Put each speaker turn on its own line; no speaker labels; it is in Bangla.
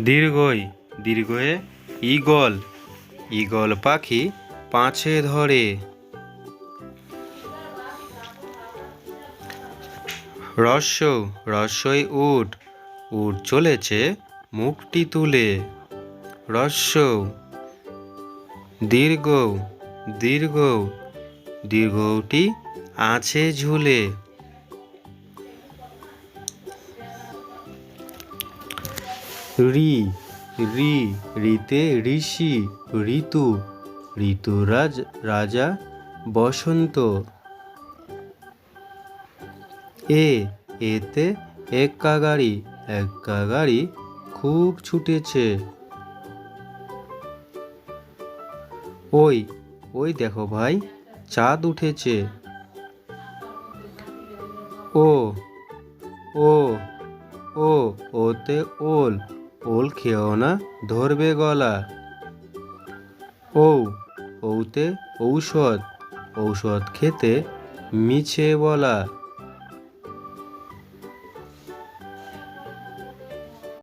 দীর্ঘই, দীর্ঘয়ে ঈগল ঈগল পাখি পাঁচে ধরে। রস্য রস্যই উট উট চলেছে মুখটি তুলে। রস্য দীর্ঘ দীর্ঘ, দীর্ঘটি আছে ঝুলে। রি রি, রিতে ঋষি, ঋতু, ঋতুরাজ, রাজা, বসন্ত। এ, এতে এক্কা গাড়ি এক্কা গাড়ি খুব ছুটেছে। ওই ওই দেখো ভাই, চাঁদ উঠেছে। ও ও ও, ওতে ওল ওল খেও না ধরবে গলা। ও ওতে ঔষধ। ঔষধ খেতে মিছে বলা।